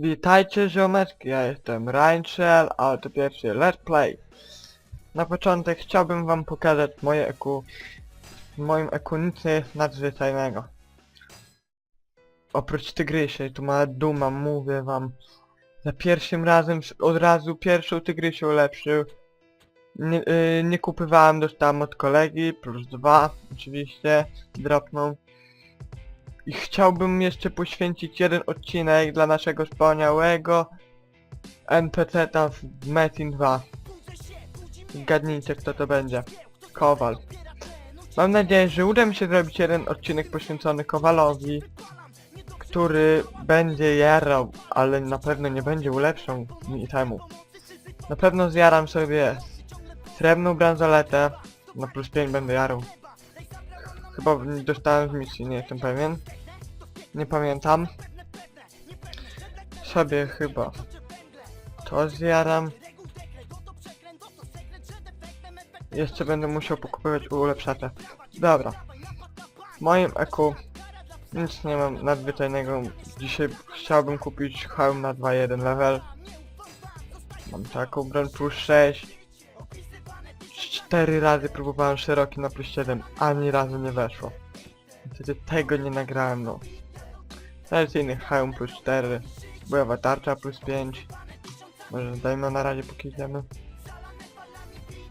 Witajcie ziomeczki, ja jestem Rachel, a to pierwszy Let's Play. Na początek chciałbym wam pokazać moje eku... W moim eku nic nie jest nadzwyczajnego. Oprócz tygrysiej, tu ma duma, mówię wam. Za pierwszym razem od razu pierwszą tygrysią ulepszył. Nie, yy, nie kupywałem, dostałem od kolegi, plus dwa, oczywiście, dropną. I chciałbym jeszcze poświęcić jeden odcinek dla naszego wspaniałego NPC-ta w Metin 2. Zgadnijcie kto to będzie. Kowal. Mam nadzieję, że uda mi się zrobić jeden odcinek poświęcony Kowalowi, który będzie jarał, ale na pewno nie będzie ulepszał mi temu. Na pewno zjaram sobie srebrną bransoletę, na plus 5 będę jarał. Chyba dostałem w misji, nie jestem pewien. Nie pamiętam. Sobie chyba to zjaram. Jeszcze będę musiał pokupywać ulepszacze. Dobra. W moim eku nic nie mam nadzwyczajnego. Dzisiaj chciałbym kupić hełm na 2.1 level. Mam taką broń plus 6. Cztery razy próbowałem szeroki na plus 7, ani razu nie weszło. Niestety tego nie nagrałem, no. Tradycyjny hełm plus 4, bojowa tarcza plus 5. Może dajmy na razie póki idziemy.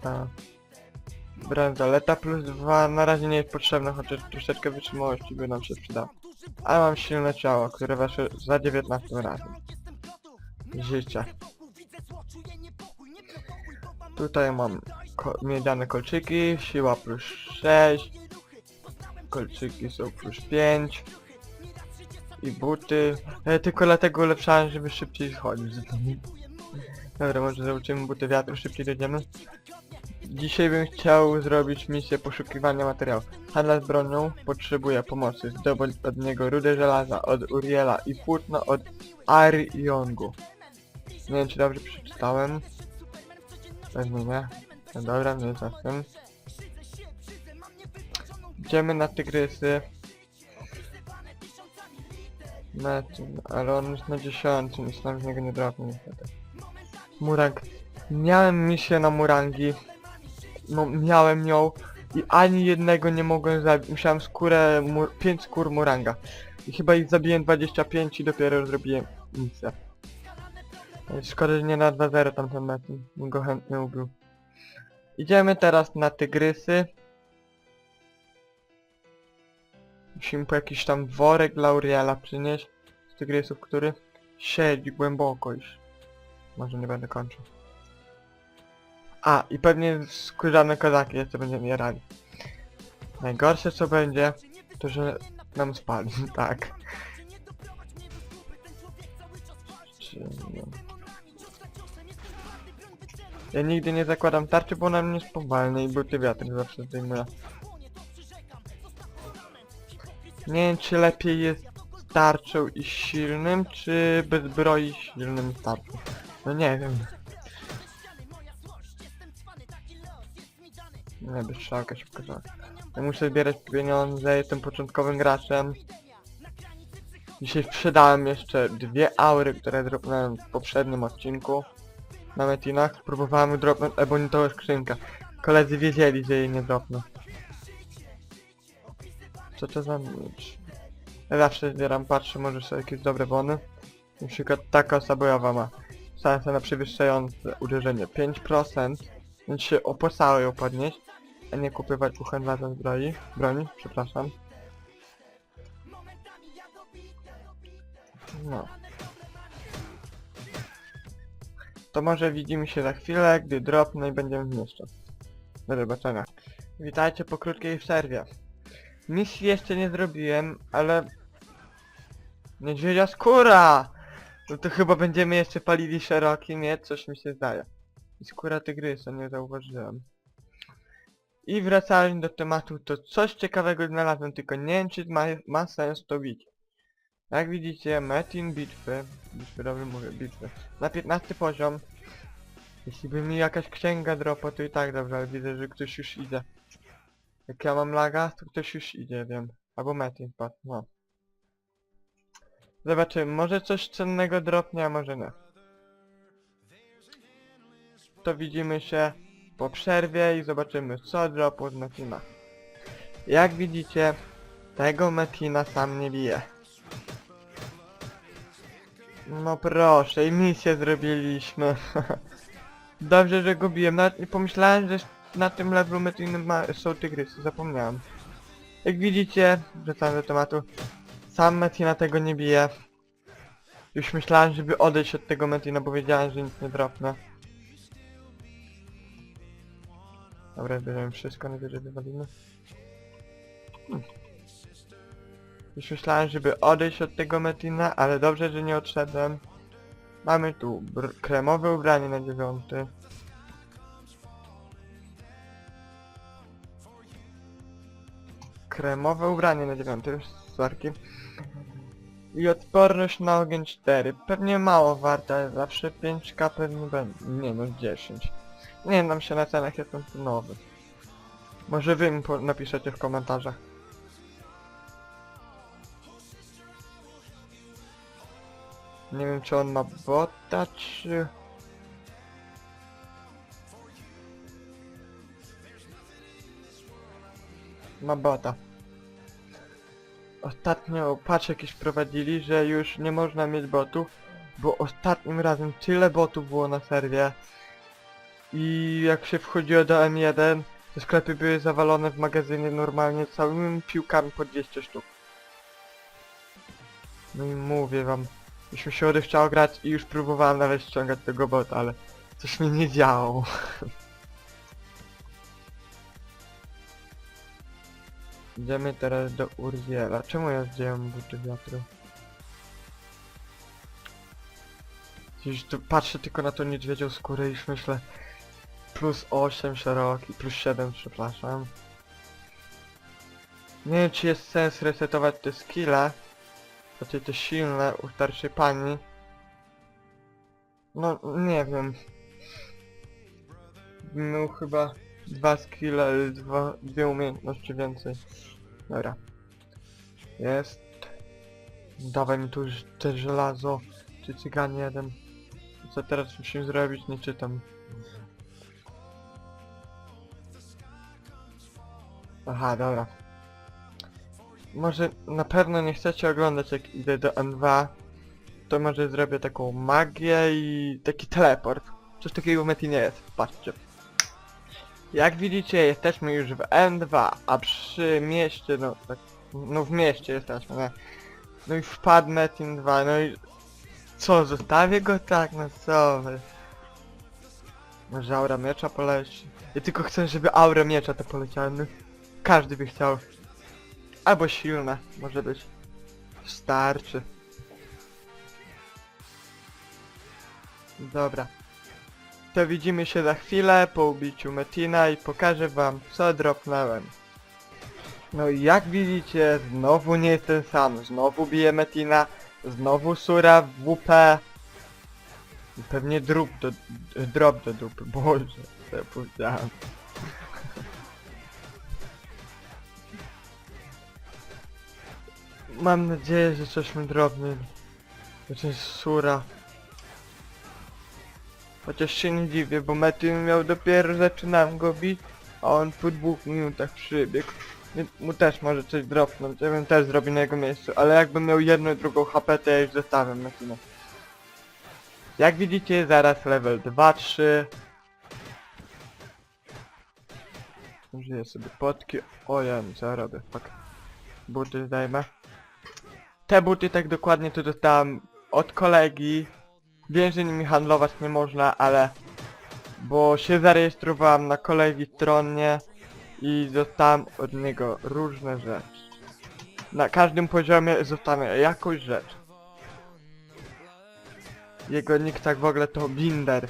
Ta. Bransoleta plus 2 na razie nie jest potrzebna, chociaż troszeczkę wytrzymałości by nam się przydała. Ale mam silne ciało, które weszło za 19 razem. Życia. Tutaj mam ko miedziane kolczyki, siła plus 6. Kolczyki są plus 5. I buty. E, tylko dlatego ulepszałem, żeby szybciej schodzić. Dobra, może załóżmy buty wiatru, szybciej dojdziemy. Dzisiaj bym chciał zrobić misję poszukiwania materiałów. Handlarz bronią potrzebuje pomocy. Zdobądź od niego rudę żelaza, od Uriela i płótno od Ari Yongu. Nie wiem czy dobrze przeczytałem. Pewnie nie. No dobra, nie za tym. Idziemy na tygrysy. Ale on jest na dziesiątym, nic nam z niego nie drapnie niestety. Murang. Miałem misję na Murangi. No miałem ją i ani jednego nie mogłem zabić. Musiałem skórę, mur, 5 skór Muranga. I chyba ich zabiłem 25 i dopiero zrobiłem misję. Szkoda, że nie na 2-0 tamten mecz. Go chętnie ubił. Idziemy teraz na tygrysy. Musimy po jakiś tam worek dla przynieść. Z tygrysów, który siedzi głęboko już. Może nie będę kończył. A, i pewnie skórzane kozaki jeszcze będziemy jarali. Najgorsze co będzie, to że nam spadł, tak. Ja nigdy nie zakładam tarczy, bo ona mnie jest powalna i buty wiatr zawsze zdejmuje. Nie wiem czy lepiej jest tarczą i silnym, czy bez zbroi silnym tarczą. No nie wiem. Nie, bez szałka się pokazała. Ja muszę zbierać pieniądze, jestem początkowym graczem. Dzisiaj sprzedałem jeszcze dwie aury, które dropnąłem w poprzednim odcinku. Na metinach. Próbowałem dropnąć ebonitową skrzynkę. Koledzy wiedzieli, że jej nie dropnę. Co to za miecz? Zawsze zbieram, patrzę, może są jakieś dobre bony. Na przykład taka osobowa ma szansę na przewyższające uderzenie 5%, więc się opłacało ją podnieść, a nie kupywać u handlarza zbroi, broni, przepraszam. No. To może widzimy się za chwilę, gdy dropnę i będziemy w mieście. Do zobaczenia. Witajcie po krótkiej przerwie. Misji jeszcze nie zrobiłem, ale... Niedźwiedzia skóra! No to chyba będziemy jeszcze palili szeroki miecz, coś mi się zdaje. I skóra tygrysa, nie zauważyłem. I wracając do tematu, to coś ciekawego znalazłem, tylko nie wiem czy ma, ma sens to bić. Jak widzicie, Metin bitwy, bitwy dobrze mówię, bitwy, na 15 poziom. Jeśli by mi jakaś księga dropa, to i tak dobrze, ale widzę, że ktoś już idzie. Jak ja mam laga, to ktoś już idzie, wiem. Albo Metin wpadł, no. Zobaczymy, może coś cennego dropnie, a może nie. To widzimy się po przerwie i zobaczymy co dropło z Metina. Jak widzicie, tego Metina sam nie bije. No proszę, i misję zrobiliśmy. Dobrze, że go biłem. Nawet nie pomyślałem, że na tym levelu Metiny ma, są tygrysy. Zapomniałem. Jak widzicie, wracamy do tematu. Sam Metina tego nie bije. Już myślałem, żeby odejść od tego Metina, bo wiedziałem, że nic nie dropnę. Dobra, bierzemy wszystko, najwyżej wywalimy. Hmm. Już myślałem, żeby odejść od tego Metina, ale dobrze, że nie odszedłem. Mamy tu kremowe ubranie na dziewiąty. Kremowe ubranie na dziewiąty, sorki. I odporność na ogień 4. Pewnie mało warte, ale zawsze 5k pewnie będzie. Nie no, 10. Nie znam się na cenach, jestem nowy. Może wy mi napiszecie w komentarzach. Nie wiem czy on ma bota, czy... Ma bota. Ostatnio patch jakieś wprowadzili, że już nie można mieć botów, bo ostatnim razem tyle botów było na serwie i jak się wchodziło do M1, te sklepy były zawalone w magazynie normalnie całymi piłkami po 200 sztuk. No i mówię wam, już mi się odechciało grać i już próbowałem nawet ściągać tego bota, ale coś mi nie działo. Idziemy teraz do Urziela. Czemu ja zdjąłem buty wiatru? Już tu patrzę tylko na tą niedźwiedzią skórę i już myślę plus 8 szeroki, plus 7 przepraszam. Nie wiem czy jest sens resetować te skille, znaczy te silne u starszej pani. No nie wiem. Miał chyba dwa skille, dwa, dwie umiejętności więcej. Dobra. Jest. Dawaj mi tu już te żelazo. Czy cygan jeden. Co teraz musimy zrobić? Nie czytam. Aha, dobra. Może na pewno nie chcecie oglądać jak idę do N2. To może zrobię taką magię i taki teleport. Coś takiego w Meti nie jest. Patrzcie. Jak widzicie, jesteśmy już w N2, a przy mieście, no tak, no w mieście jesteśmy, nie? No i wpadł Metin 2, no i co, zostawię go tak, no co? Może aura miecza poleci? Ja tylko chcę, żeby aura miecza to poleciała, no. Każdy by chciał. Albo silne, może być. Starczy. Dobra. To widzimy się za chwilę po ubiciu Metina i pokażę wam co dropnąłem. No i jak widzicie, znowu nie jestem sam, znowu biję Metina, znowu Sura w WP. Pewnie drop do, drop do dupy, boże, co ja powiedziałem. Mam nadzieję, że coś mi drobny. Chociaż Sura. Chociaż się nie dziwię, bo Metyn miał dopiero zaczynałem go bić, a on po dwóch minutach przybiegł. Więc mu też może coś dropnąć, ja bym też zrobił na jego miejscu, ale jakbym miał jedną i drugą HP, to ja już zostawiam Metina. Jak widzicie, zaraz level 2-3. Użyję sobie potki. O ja co robię, fuck. Buty zdajmy. Te buty tak dokładnie to dostałem od kolegi. Wiem, że nimi handlować nie można, ale... Bo się zarejestrowałem na kolegi stronie i dostałem od niego różne rzeczy. Na każdym poziomie zostanę jakąś rzecz. Jego nick tak w ogóle to Binder.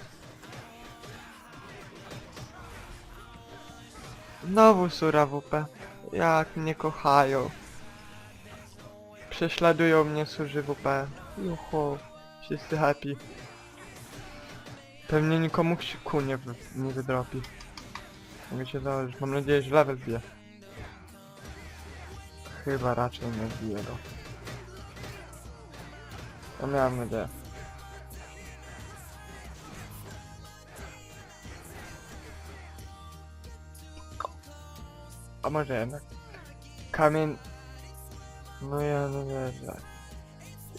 Znowu sura WP. Jak mnie kochają. Prześladują mnie surzy WP. Juhu. Wszyscy happy. Pewnie nikomu ku nie, wy, nie wydropi. Mogę się założyć. Mam nadzieję, że level bije. Chyba raczej nie bije go. No miałem nadzieję. A może jednak. Kamień... No ja no wierzę.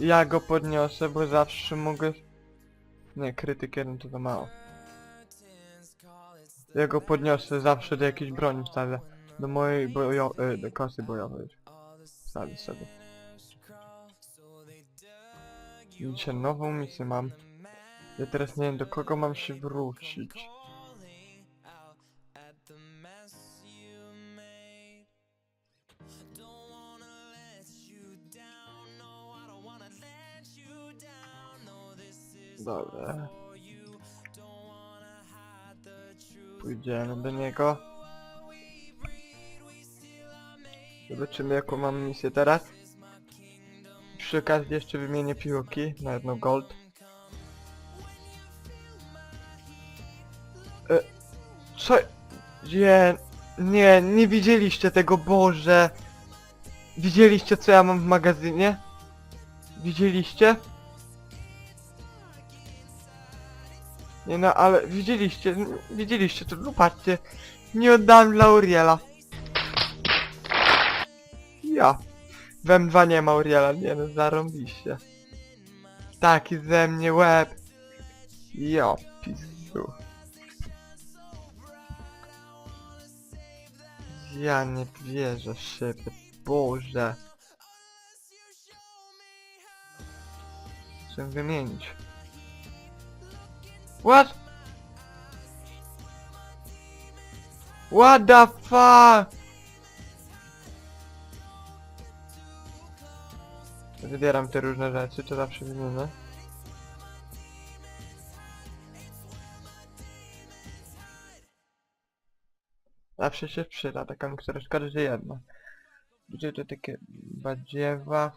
Ja go podniosę, bo zawsze mogę... Nie, krytyk jeden to za mało. Ja go podniosę zawsze do jakiejś broni wsadzę. Do mojej bojo... Y, do kosy bojowej. Wsadzę sobie. Widzicie, nową misję mam. Ja teraz nie wiem do kogo mam się wrócić. Dobra. Pójdziemy do niego. Zobaczymy jaką mam misję teraz. Przy okazji jeszcze wymienię piłki na jedno gold. E, co? Nie, nie, nie widzieliście tego, Boże. Widzieliście co ja mam w magazynie? Widzieliście? Nie no, ale widzieliście, widzieliście to, no patrzcie. Nie oddałem dla Uriela. Ja. W M2 nie ma Uriela, nie no, zarąbiście. Taki ze mnie łeb. Jo, pisu. Ja nie wierzę w siebie, Boże. Chcę wymienić. What? What the fuck? Wybieram te różne rzeczy, to zawsze wymienię. Zawsze się przyda, taka szkoda, że jedna. Gdzie to takie badziewa?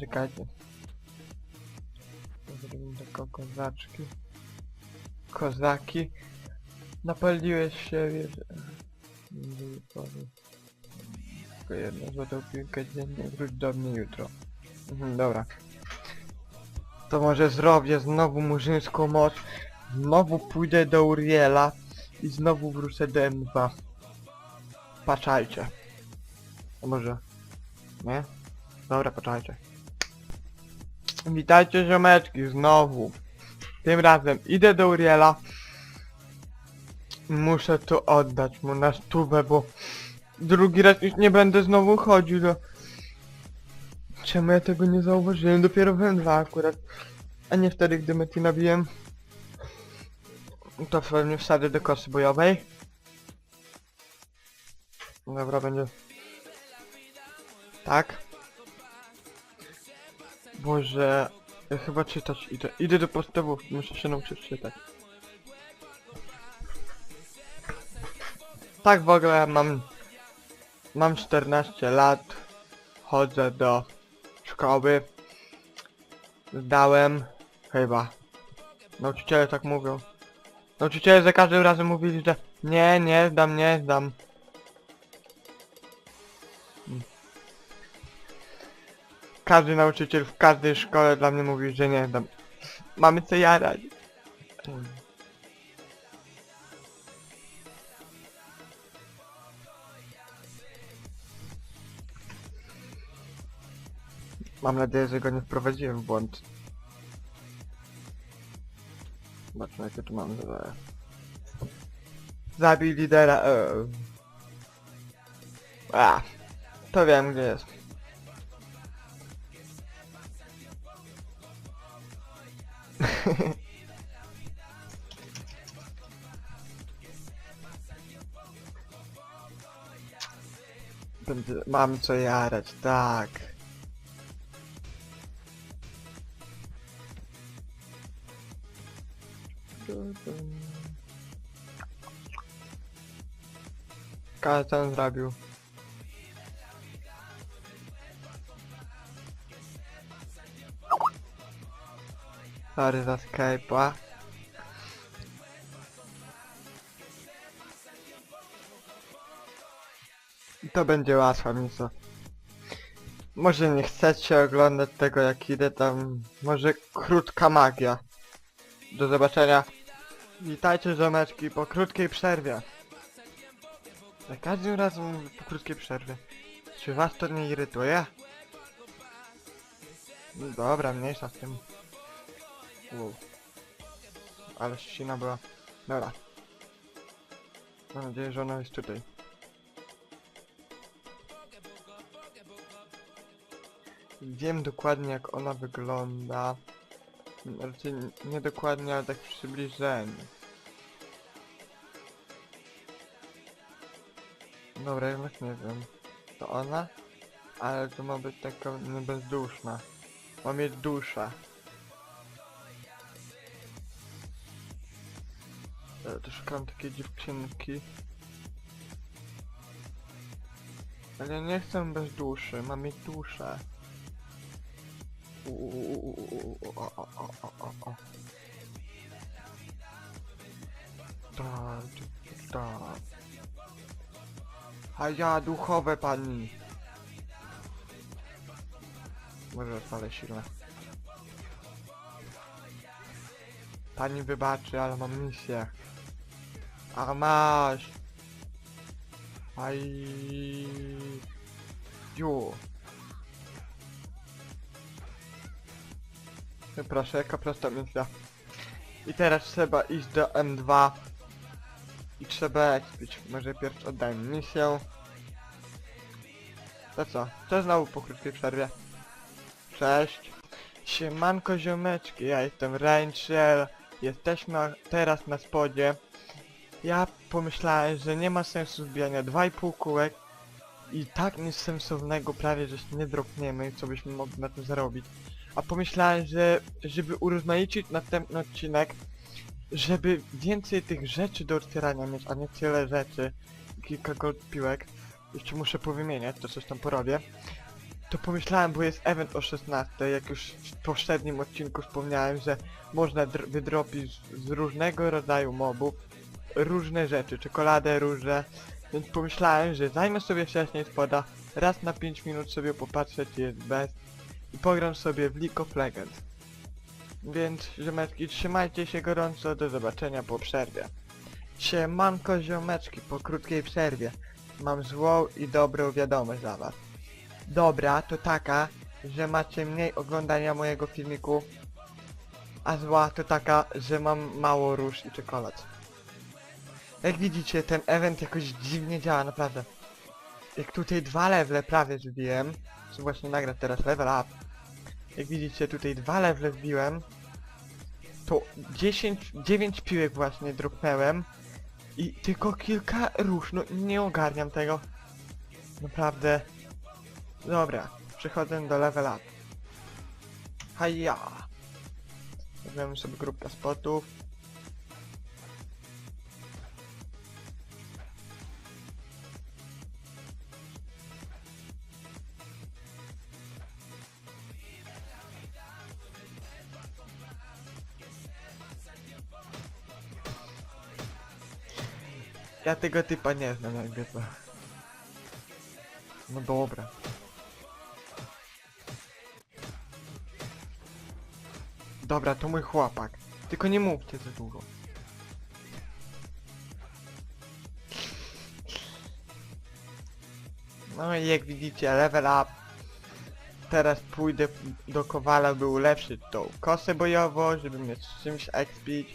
Czekajcie. Zrobimy tylko kozaczki. Kozaki. Napaliłeś się, wiesz... Tylko jedną złotą piłkę dziennie, wróć do mnie jutro. Mhm, dobra. To może zrobię znowu murzyńską moc. Znowu pójdę do Uriela. I znowu wrócę do M2. Patrzajcie. A może... Nie? Dobra, patrzajcie. Witajcie ziomeczki, znowu. Tym razem idę do Uriela. Muszę to oddać mu na stówę, bo drugi raz już nie będę znowu chodził do... Czemu ja tego nie zauważyłem? Dopiero w M2 akurat. A nie wtedy, gdy Meti nabiłem. To pewnie wsadzę do kosy bojowej. Dobra, będzie... Tak. Boże, ja chyba czytać idę. Idę do podstawówki, muszę się nauczyć czytać. Tak w ogóle mam... Mam 14 lat. Chodzę do szkoły. Zdałem... Chyba. Nauczyciele tak mówią. Nauczyciele za każdym razem mówili, że nie, nie zdam, nie zdam. Każdy nauczyciel w każdej szkole dla mnie mówi, że nie dam. Mamy co jarać. Mam nadzieję, że go nie wprowadziłem w błąd. Zobaczmy jakie tu mamy zadania. Zabij lidera. e. A, to wiem gdzie jest. Mam co jarać, tak. Każdy zrobił. Sorry za Skype'a. To będzie łatwa misja. Może nie chcecie oglądać tego jak idę tam, może krótka magia. Do zobaczenia. Witajcie ziomeczki po krótkiej przerwie. Za każdym razem po krótkiej przerwie. Czy was to nie irytuje? No Dobra, mniejsza z tym. Wow. Ale ścina była. Dobra. Mam nadzieję, że ona jest tutaj. Wiem dokładnie jak ona wygląda. Raczej n- nie dokładnie, ale tak w przybliżeniu. Dobra, jednak nie wiem. To ona? Ale to ma być taka bezduszna. Ma mieć duszę. E, To szukam takiej dziewczynki. Ale ja nie chcę bez duszy, mam mieć duszę. Tak, tak. A ja duchowe pani. Może ale silne. Pani wybaczy, ale mam misję. A masz. Aj. Ju. Proszę, jaka prosta misja. I teraz trzeba iść do M2. I trzeba ekspić. Może pierw oddajmy misję. To co? To znowu po krótkiej przerwie. Cześć. Siemanko ziomeczki, ja jestem Rachel. Jesteśmy teraz na spodzie. Ja pomyślałem, że nie ma sensu zbijania 2,5 kółek i tak nic sensownego prawie, że się nie dropniemy, co byśmy mogli na tym zarobić. A pomyślałem, że żeby urozmaicić następny odcinek, żeby więcej tych rzeczy do otwierania mieć, a nie tyle rzeczy, kilka gold piłek, jeszcze muszę powymieniać, to coś tam porobię, to pomyślałem, bo jest event o 16, jak już w poprzednim odcinku wspomniałem, że można dr- wydropić z, różnego rodzaju mobów różne rzeczy, czekoladę, róże, więc pomyślałem, że zajmę sobie wcześniej spoda, raz na 5 minut sobie popatrzę, czy jest best i pogram sobie w League of Legends. Więc ziomeczki, trzymajcie się gorąco, do zobaczenia po przerwie. Siemanko ziomeczki, po krótkiej przerwie. Mam złą i dobrą wiadomość dla was. Dobra, to taka, że macie mniej oglądania mojego filmiku, a zła to taka, że mam mało róż i czekolad. Jak widzicie, ten event jakoś dziwnie działa, naprawdę. Jak tutaj dwa levele prawie zbiłem, co właśnie nagrać teraz level up. Jak widzicie, tutaj dwa levele wbiłem, to 10, 9 piłek właśnie dropnęłem i tylko kilka róż, no nie ogarniam tego. Naprawdę. Dobra, przechodzę do level up. Haja! Weźmiemy sobie grupkę spotów. Ja tego typa nie znam jakby co. No dobra. Dobra, to mój chłopak. Tylko nie mówcie za dużo. No i jak widzicie, level up. Teraz pójdę do Kowala, by ulepszyć tą kosę bojową, żeby mieć z czymś expić.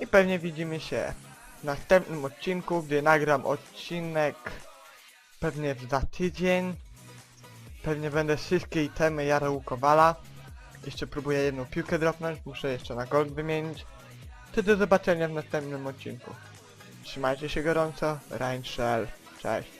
I pewnie widzimy się w następnym odcinku, gdzie nagram odcinek pewnie za tydzień. Pewnie będę wszystkie itemy jarał Kowala. Jeszcze próbuję jedną piłkę dropnąć, muszę jeszcze na gold wymienić. To do zobaczenia w następnym odcinku. Trzymajcie się gorąco, Rain Shell, cześć.